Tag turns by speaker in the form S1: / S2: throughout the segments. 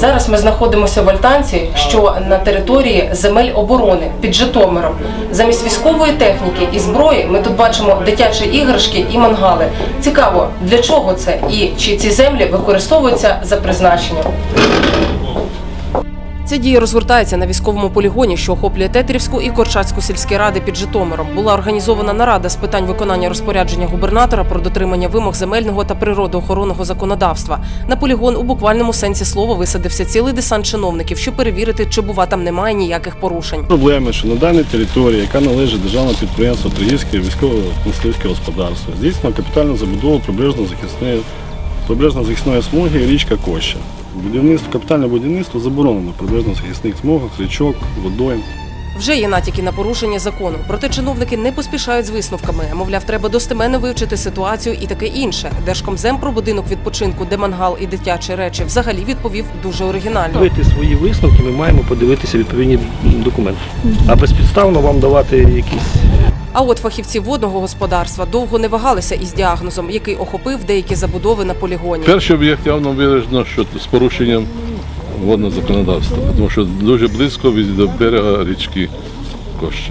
S1: Зараз ми знаходимося в Альтанці, що на території земель оборони під Житомиром. Замість військової техніки і зброї ми тут бачимо дитячі іграшки і мангали. Цікаво, для чого це і чи ці землі використовуються за призначенням. Ця дія розгортається на військовому полігоні, що охоплює Тетерівську і Корчацьку сільські ради під Житомиром. Була організована нарада з питань виконання розпорядження губернатора про дотримання вимог земельного та природоохоронного законодавства. На полігон у буквальному сенсі слова висадився цілий десант чиновників, щоб перевірити, чи бува там немає ніяких порушень.
S2: Проблеми, що на даній території, яка належить державному підприємству Тригірське військово-мисливське господарство, здійснено капітальну забудову прибережно захисної прибережно захисної смуги річка Коща. Будівництво, капітальне будівництво заборонено в захисних смугах, річок, водойм.
S1: Вже є натяки на порушення закону. Проте чиновники не поспішають з висновками. Мовляв, треба достеменно вивчити ситуацію і таке інше. Держкомзем про будинок відпочинку, де мангал і дитячі речі взагалі відповів дуже оригінально.
S3: Робити свої висновки, ми маємо подивитися відповідні документи. А безпідставно вам давати якісь
S1: А от фахівці водного господарства довго не вагалися із діагнозом, який охопив деякі забудови на полігоні.
S4: Перший об'єкт явно виражено, що з порушенням водного законодавства, тому що дуже близько від до берега річки Коща.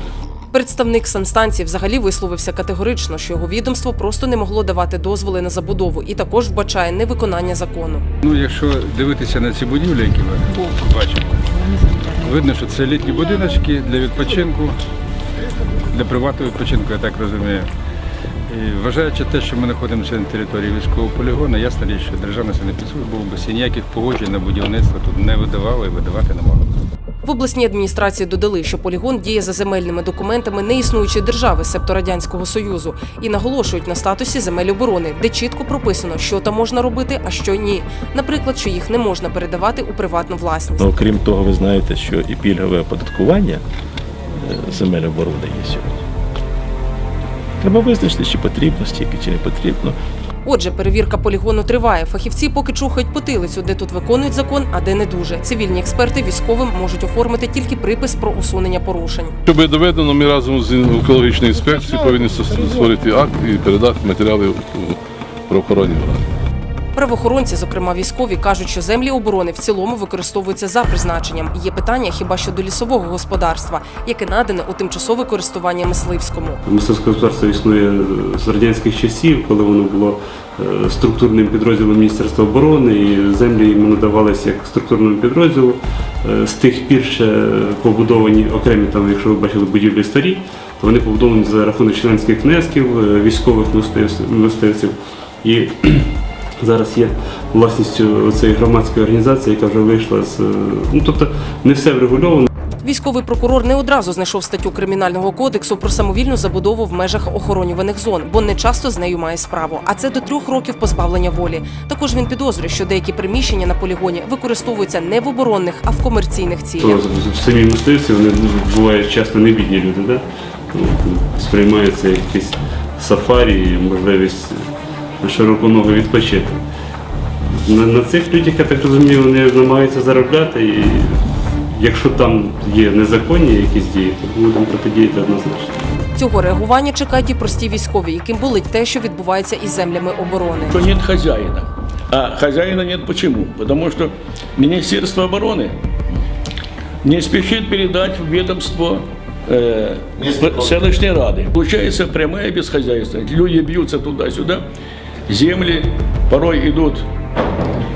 S1: Представник санстанції взагалі висловився категорично, що його відомство просто не могло давати дозволи на забудову і також вбачає невиконання закону.
S5: Ну, якщо дивитися на ці будівлі, які ми бачимо, видно, що це літні будиночки для відпочинку, для приватного відпочинку, я так розумію. І вважаючи те, що ми знаходимося на території військового полігону, ясна річ, що державна санепідслужба області ніяких погоджень на будівництво тут не видавала і видавати не могла.
S1: В обласній адміністрації додали, що полігон діє за земельними документами неіснуючої держави, себто радянського союзу, і наголошують на статусі земель оборони, де чітко прописано, що там можна робити, а що ні. Наприклад, що їх не можна передавати у приватну власність.
S6: Ну, Окрім того, ви знаєте, що і пільгове оподаткування земель оборони є сьогодні. Треба визначити, чи потрібно стільки, чи не потрібно.
S1: Отже, перевірка полігону триває. Фахівці поки чухають потилицю, де тут виконують закон, а де не дуже. Цивільні експерти військовим можуть оформити тільки припис про усунення порушень.
S4: Щоб доведено, ми разом з екологічною інспекцією повинні створити акт і передати матеріали у правоохоронні органи.
S1: Правоохоронці, зокрема військові, кажуть, що землі оборони в цілому використовуються за призначенням. Є питання хіба що до лісового господарства, яке надане у тимчасове користування мисливському.
S7: Мисливське господарство існує з радянських часів, коли воно було е, структурним підрозділом Міністерства оборони, і землі йому надавалися як структурному підрозділу. Е, З тих пір ще побудовані окремі, там, якщо ви бачили будівлі старі, то вони побудовані за рахунок членських внесків, е, військових мисливців. І зараз є власністю цієї громадської організації, яка вже вийшла з. Ну, тобто не все врегульовано.
S1: Військовий прокурор не одразу знайшов статтю кримінального кодексу про самовільну забудову в межах охоронюваних зон, бо не часто з нею має справу. А це до трьох років позбавлення волі. Також він підозрює, що деякі приміщення на полігоні використовуються не в оборонних, а в комерційних цілях.
S7: Самі мисливці вони бувають часто не бідні люди, да? Ну, сприймається як якісь сафарі можливість широконого відпочити. На, на цих людях, я так розумію, вони намагаються заробляти і якщо там є незаконні якісь дії, то будемо протидіяти однозначно.
S1: Цього реагування чекають і прості військові, яким болить те, що відбувається із землями оборони.
S8: что нет хозяина. А хозяина нет почему? Потому что Министерство обороны не спешит передать в ведомство э, селищной рады. Получается прямая бесхозяйственность. Люди бьются туда-сюда, земли порой идут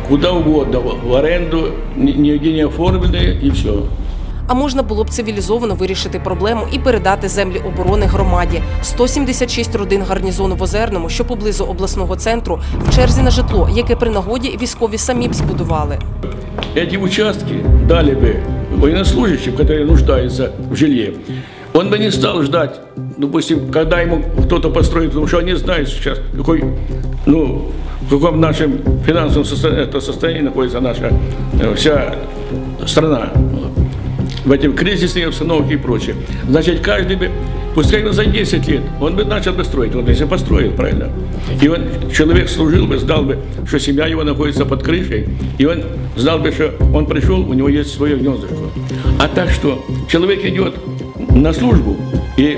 S8: куда угодно, в в аренду, ни- нигде не оформленные и все.
S1: А можна було б цивілізовано вирішити проблему і передати землі оборони громаді. 176 родин гарнізону в Озерному, що поблизу обласного центру, в черзі на житло, яке при нагоді військові самі б збудували.
S8: эти участки дали бы военнослужащим, которые нуждаются в жилье, он бы не стал ждать, допустим, когда ему кто-то построит, потому что они знают сейчас, какой, ну, в каком нашем финансовом состоянии, это состоянии находится наша э, вся страна в эти кризисные обстановки и прочее. Значит, каждый бы, пускай он за 10 лет, он бы начал бы строить, он бы если построил, правильно. И он, человек служил бы, знал бы, что семья его находится под крышей, и он знал бы, что он пришел, у него есть свое гнездышко. А так что человек идет на службу, и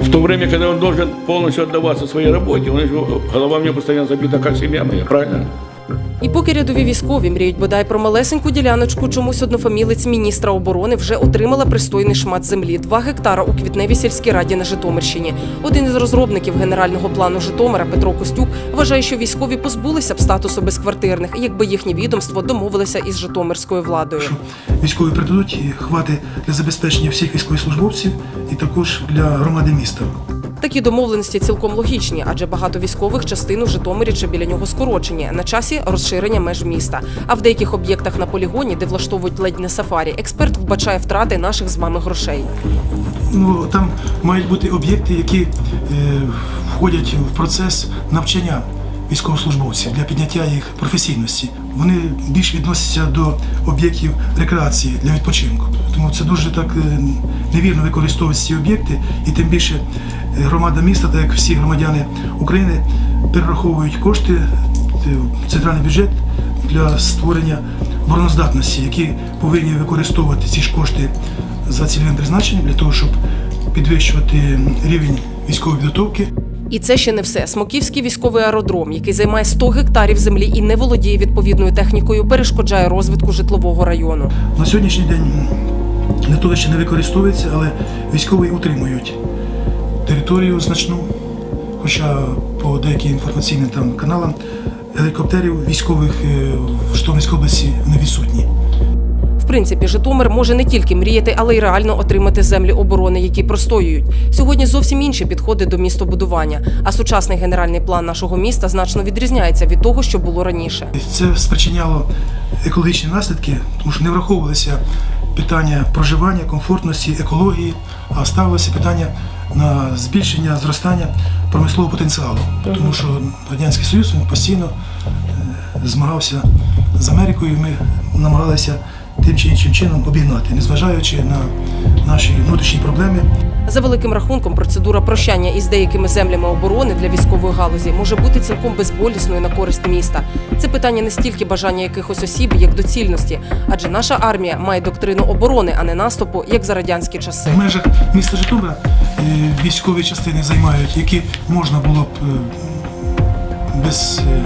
S8: в то время, когда он должен полностью отдаваться своей работе, он, голова у него постоянно забита, как семья моя, правильно?
S1: І поки рядові військові мріють бодай про малесеньку діляночку, чомусь однофамілець міністра оборони вже отримала пристойний шмат землі 2 гектара у квітневій сільській раді на Житомирщині. Один із розробників генерального плану Житомира Петро Костюк вважає, що військові позбулися б статусу безквартирних, якби їхнє відомство домовилося із Житомирською владою.
S9: військові придадуть хвати для забезпечення всіх військовослужбовців і також для громади міста.
S1: Такі домовленості цілком логічні, адже багато військових частин у Житомирі чи біля нього скорочені. На часі розширення меж міста. А в деяких об'єктах на полігоні, де влаштовують ледь не сафарі, експерт вбачає втрати наших з вами грошей.
S9: Ну там мають бути об'єкти, які е, входять в процес навчання військовослужбовців для підняття їх професійності. Вони більш відносяться до об'єктів рекреації для відпочинку. Тому це дуже так е, невірно використовують ці об'єкти, і тим більше е, громада міста, так як всі громадяни України, перераховують кошти е, в центральний бюджет для створення обороноздатності, які повинні використовувати ці ж кошти за цільовим призначенням для того, щоб підвищувати рівень військової підготовки.
S1: І це ще не все. Смоківський військовий аеродром, який займає 100 гектарів землі і не володіє відповідною технікою, перешкоджає розвитку житлового району.
S9: На сьогоднішній день литовище не використовується, але військові утримують територію значну. Хоча по деяким інформаційним там каналам гелікоптерів військових е, в Житомирській області не відсутні.
S1: Принципі, Житомир може не тільки мріяти, але й реально отримати землі оборони, які простоюють. Сьогодні зовсім інші підходи до містобудування. А сучасний генеральний план нашого міста значно відрізняється від того, що було раніше.
S9: Це спричиняло екологічні наслідки, тому що не враховувалися питання проживання, комфортності, екології, а ставилося питання на збільшення зростання промислового потенціалу. Тому що Радянський Союз він постійно е, змагався з Америкою, і ми намагалися тим чи іншим чином обігнати, незважаючи на наші внутрішні проблеми.
S1: За великим рахунком, процедура прощання із деякими землями оборони для військової галузі може бути цілком безболісною на користь міста. Це питання не стільки бажання якихось осіб, як доцільності, адже наша армія має доктрину оборони, а не наступу, як за радянські часи.
S9: В межах міста Житомира е, військові частини займають, які можна було б е, без е,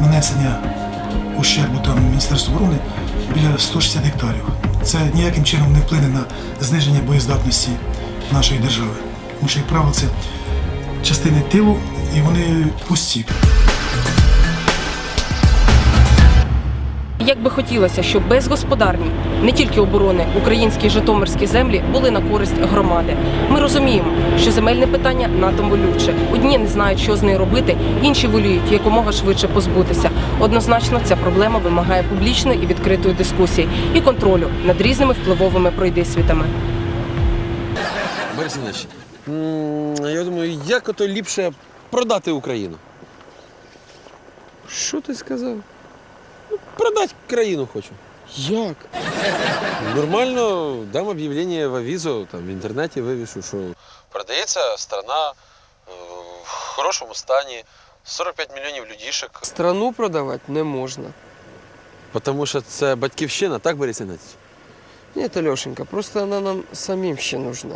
S9: нанесення ущербу там Міністерству оборони біля 160 гектарів. Це ніяким чином не вплине на зниження боєздатності нашої держави. Тому що, як правило, це частини тилу і вони пусті.
S1: Як би хотілося, щоб безгосподарні, не тільки оборони, українські житомирські землі були на користь громади. Ми розуміємо, що земельне питання надто болюче. Одні не знають, що з нею робити, інші воліють якомога швидше позбутися. Однозначно, ця проблема вимагає публічної і відкритої дискусії і контролю над різними впливовими пройдисвітами.
S10: Борис Іванович, я думаю, як ото ліпше продати Україну? Що ти сказав? Ну, продати країну хочу. Як? Нормально дам об'явлення в авізо, там в інтернеті вивішу, що продається страна е, в хорошому стані, 45 мільйонів людішек.
S11: Страну продавати не можна.
S10: Тому що це батьківщина, так, Борис Іванович?
S11: Нет, Алешенька, просто она нам самим ще нужна.